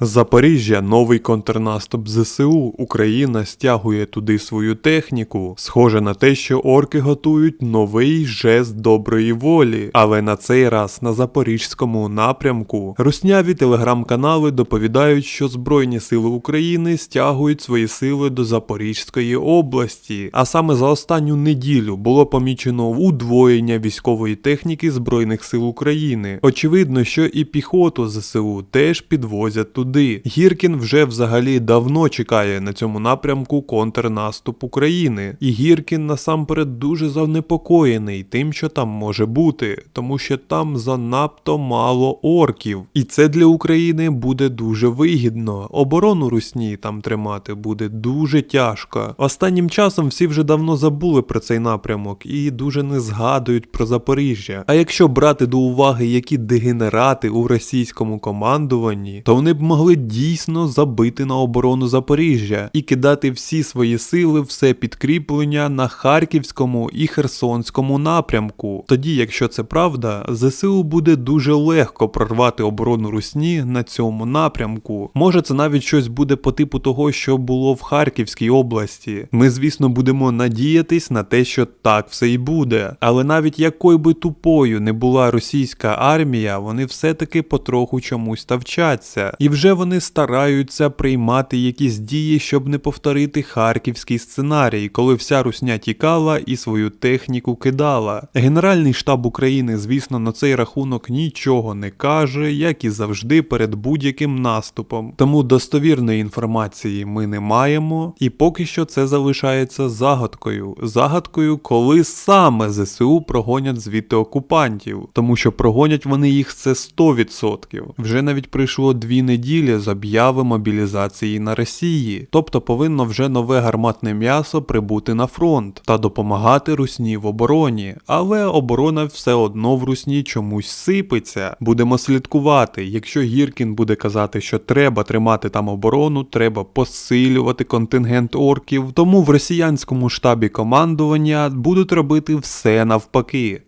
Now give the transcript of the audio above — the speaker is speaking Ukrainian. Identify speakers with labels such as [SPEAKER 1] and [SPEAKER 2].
[SPEAKER 1] Запоріжжя новий контрнаступ ЗСУ. Україна стягує туди свою техніку. Схоже на те, що орки готують новий жест доброї волі, але на цей раз на запорізькому напрямку. Русняві телеграм-канали доповідають, що Збройні сили України стягують свої сили до Запорізької області. А саме за останню неділю було помічено удвоєння військової техніки Збройних сил України. Очевидно, що і піхоту ЗСУ теж підвозять туди. Гіркін вже взагалі давно чекає на цьому напрямку контрнаступ України. І Гіркін насамперед дуже занепокоєний тим, що там може бути, тому що там занадто мало орків. І це для України буде дуже вигідно. Оборону Русні там тримати буде дуже тяжко. Останнім часом всі вже давно забули про цей напрямок і дуже не згадують про Запоріжжя. А якщо брати до уваги, які дегенерати у російському командуванні, то вони б могли дійсно забити на оборону Запоріжжя і кидати всі свої сили, все підкріплення на Харківському і Херсонському напрямку. Тоді, якщо це правда, ЗСУ буде дуже легко прорвати оборону Русні на цьому напрямку. Може, це навіть щось буде по типу того, що було в Харківській області. Ми, звісно, будемо надіятись на те, що так все і буде. Але навіть якою би тупою не була російська армія, вони все-таки потроху чомусь та вчаться. І вже вони стараються приймати якісь дії, щоб не повторити харківський сценарій, коли вся русня тікала і свою техніку кидала. Генеральний штаб України, звісно, на цей рахунок нічого не каже, як і завжди перед будь-яким наступом. Тому достовірної інформації ми не маємо, і поки що це залишається загадкою. Загадкою, коли саме ЗСУ прогонять звідти окупантів, тому що прогонять вони їх це 100%. Вже навіть пройшло дві неділі з об'яви мобілізації на Росії, тобто повинно вже нове гарматне м'ясо прибути на фронт та допомагати русні в обороні. Але оборона все одно в русні чомусь сипеться. Будемо слідкувати. Якщо Гіркін буде казати, що треба тримати там оборону, треба посилювати контингент орків. Тому в росіянському штабі командування будуть робити все навпаки.